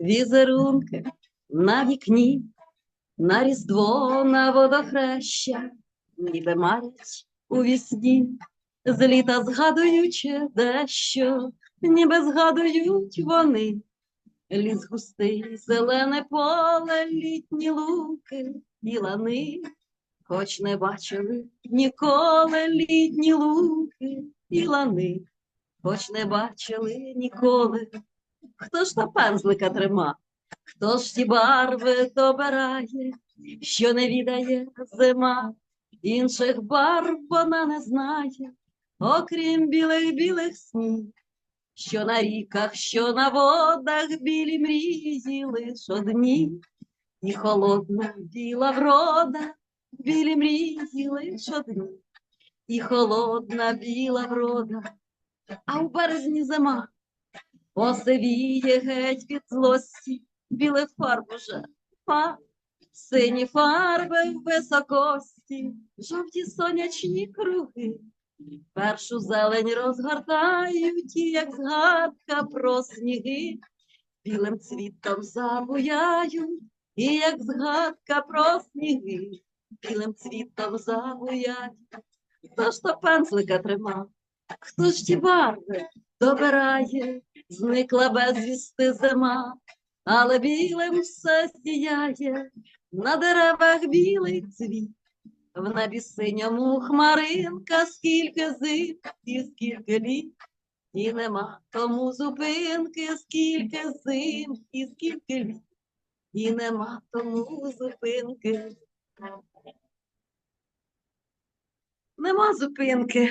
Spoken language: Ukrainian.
Візерунки, на вікні, на різдво, на водохреща, ніби марять у вісні, з літа згадуючи дещо, ніби згадують вони. Ліс густий, зелене поле, літні луки і лани, хоч не бачили ніколи літні луки і лани, хоч не бачили ніколи. Хто ж то пензлика трима, хто ж ті барви добирає, що не відає зима, інших барв вона не знає, окрім білих білих снів. Що на ріках, що на водах білі мрії лиш одні, і холодна біла врода, білі мрії лиш одні, і холодна біла врода, а в березні зима. Посивіє геть від злості, білих фарб уже сині фарби в високості, жовті сонячні круги. Першу зелень розгортають, як згадка про сніги, білим цвітом забуяють, і як згадка про сніги, білим цвітом забуяють. Хто ж то пензлика тримав, хто ж ті барви добирає, зникла безвісти зима, але білим все сіяє, на деревах білий цвіт. В небі синьому хмаринка, скільки зим і скільки літ, і нема тому зупинки, скільки зим і скільки літ, і нема тому зупинки. Нема зупинки.